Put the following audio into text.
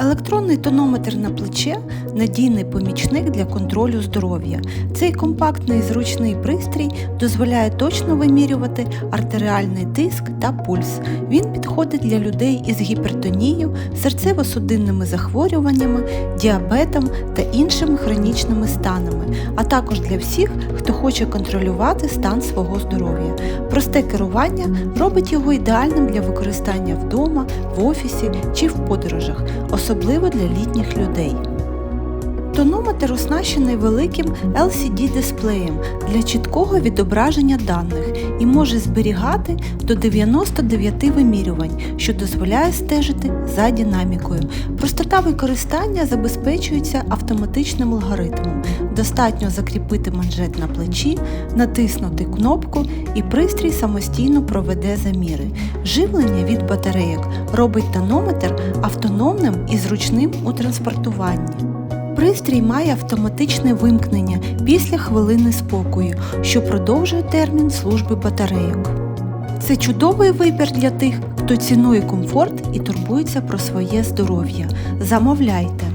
Електронний тонометр на плече надійний помічник для контролю здоров'я. Цей компактний і зручний пристрій дозволяє точно вимірювати артеріальний тиск та пульс. Він підходить для людей із гіпертонією, серцево-судинними захворюваннями, діабетом та іншими хронічними станами, а також для всіх, хто хоче контролювати стан свого здоров'я. Просте керування робить його ідеальним для використання вдома, в офісі чи в подорожах, особливо для літніх людей. Тонометр оснащений великим LCD-дисплеєм для чіткого відображення даних і може зберігати до 99 вимірювань, що дозволяє стежити за динамікою. Простота використання забезпечується автоматичним алгоритмом. Достатньо закріпити манжет на плечі, натиснути кнопку і пристрій самостійно проведе заміри. Живлення від батарейок робить тонометр автономним і зручним у транспортуванні. Пристрій має автоматичне вимкнення після хвилини спокою, що продовжує термін служби батарейок. Це чудовий вибір для тих, хто цінує комфорт і турбується про своє здоров'я. Замовляйте!